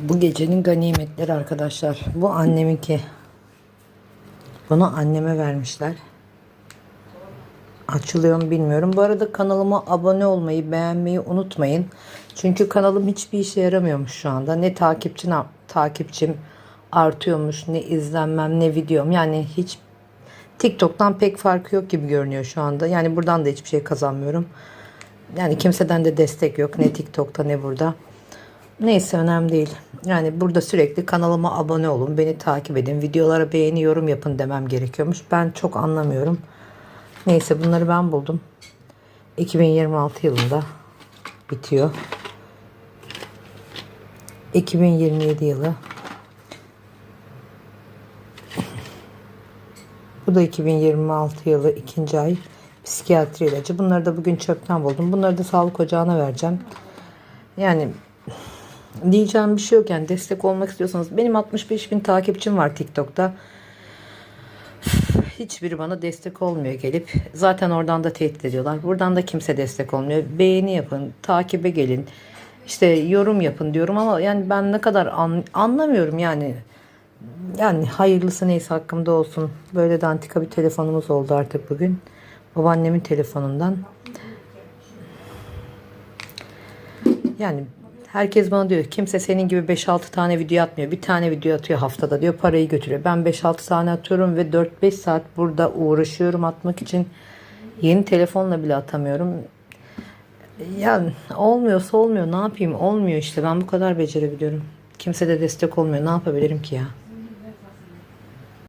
Bu gecenin ganimetleri arkadaşlar. Bu anneminki. Bunu anneme vermişler. Açılıyor mu bilmiyorum. Bu arada kanalıma abone olmayı, beğenmeyi unutmayın. Çünkü kanalım hiçbir işe yaramıyormuş şu anda. Ne takipçin, takipçim artıyormuş, ne izlenmem, ne videom. Yani hiç TikTok'tan pek farkı yok gibi görünüyor şu anda. Yani buradan da hiçbir şey kazanmıyorum. Yani kimseden de destek yok. Ne TikTok'ta ne burada. Neyse önemli değil. Yani burada sürekli kanalıma abone olun, beni takip edin, videolara beğeni, yorum yapın demem gerekiyormuş. Ben çok anlamıyorum. Neyse bunları ben buldum. 2026 yılında bitiyor. 2027 yılı. Bu da 2026 yılı ikinci ay psikiyatri ilacı. Bunları da bugün çöpten buldum. Bunları da sağlık ocağına vereceğim. Yani diyeceğim bir şey yok yani destek olmak istiyorsanız benim 65 bin takipçim var TikTok'ta. Hiçbiri bana destek olmuyor gelip. Zaten oradan da tehdit ediyorlar. Buradan da kimse destek olmuyor. Beğeni yapın, takibe gelin. İşte yorum yapın diyorum ama yani ben ne kadar an- anlamıyorum yani. Yani hayırlısı neyse hakkımda olsun. Böyle de antika bir telefonumuz oldu artık bugün. Babaannemin telefonundan. Yani herkes bana diyor kimse senin gibi 5-6 tane video atmıyor. Bir tane video atıyor haftada diyor parayı götürüyor. Ben 5-6 tane atıyorum ve 4-5 saat burada uğraşıyorum atmak için. Yeni telefonla bile atamıyorum. Yani olmuyorsa olmuyor ne yapayım olmuyor işte ben bu kadar becerebiliyorum. Kimse de destek olmuyor ne yapabilirim ki ya.